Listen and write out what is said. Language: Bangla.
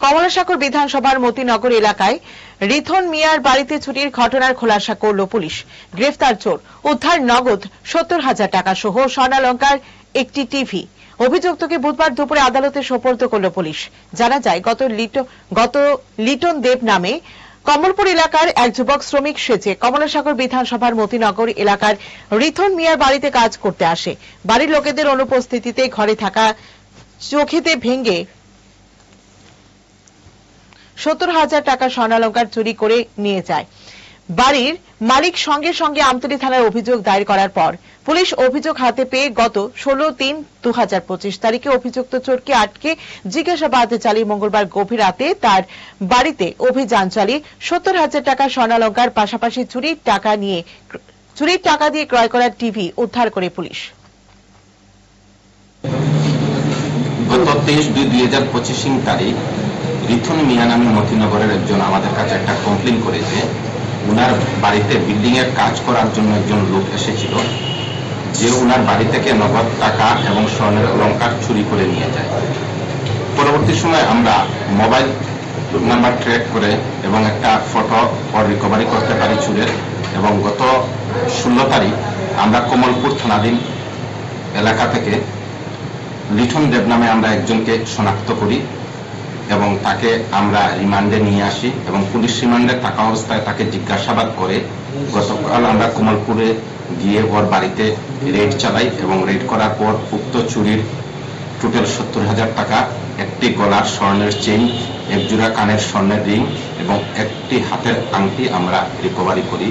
কমলাসাগর বিধানসভার মতিনগর এলাকায় রিথন মিয়ার বাড়িতে চুরির ঘটনার খোলাসা করল পুলিশ। গ্রেফতার চোর, উদ্ধার নগদ সত্তর হাজার টাকা সহ স্বর্ণালঙ্কার একটি টিভি। অভিযুক্তকে বুধবার দুপুরে আদালতে সোপর্দ করল পুলিশ। জানা যায়, গত লিট- গত লিটন দেব নামে কমলপুর এলাকার এক যুবক শ্রমিক সেজে কমলাসাগর বিধানসভার মতিনগর এলাকার রিথন মিয়ার বাড়িতে কাজ করতে আসে। বাড়ির লোকেদের অনুপস্থিতিতে ঘরে থাকা চোখেতে ভেঙে সত্তর হাজার টাকা স্বর্ণালঙ্কার চুরি করে নিয়ে যায়। বাড়ির মালিক সঙ্গে সঙ্গে আমতলী থানায় অভিযোগ দায়ের করার পর পুলিশ অভিযোগ হাতে পেয়ে গত ষোলো তিন দু তারিখে অভিযুক্ত চোরকে আটকে জিজ্ঞাসাবাদ চালিয়ে মঙ্গলবার গভীর রাতে তার বাড়িতে অভিযান চালিয়ে সত্তর হাজার টাকা স্বর্ণালঙ্কার পাশাপাশি চুরির টাকা নিয়ে চুরির টাকা দিয়ে ক্রয় করা টিভি উদ্ধার করে পুলিশ। গত তেইশ দুই দুই হাজার পঁচিশ তারিখ, রিথন মিয়া নামে মতিনগরের একজন আমাদের কাছে একটা কমপ্লেন করেছে। উনার বাড়িতে বিল্ডিং এর কাজ করার জন্য একজন লোক এসেছিল, যে উনার বাড়ি থেকে নগদ টাকা এবং স্বর্ণের অলঙ্কার চুরি করে নিয়ে যায়। পরবর্তী সময় আমরা মোবাইল নাম্বার ট্র্যাক করে এবং একটা ফটো রিকভারি করতে পারি চুরের এবং গত ষোলো তারিখ আমরা কমলপুর থানাধীন এলাকা থেকে লিঠন দেব নামে আমরা একজনকে শনাক্ত করি এবং তাকে আমরা রিমান্ডে নিয়ে আসি এবং পুলিশ রিমান্ডে থাকা অবস্থায় তাকে জিজ্ঞাসাবাদ করে গতকাল আমরা কমলপুরে গিয়ে ওর বাড়িতে রেড চালাই এবং রেড করার পর উক্ত চুরির টোটাল সত্তর হাজার টাকা, একটি গলার স্বর্ণের চেইন এক জোড়া কানের স্বর্ণের রিং এবং একটি হাতের আংটি আমরা রিকভারি করি।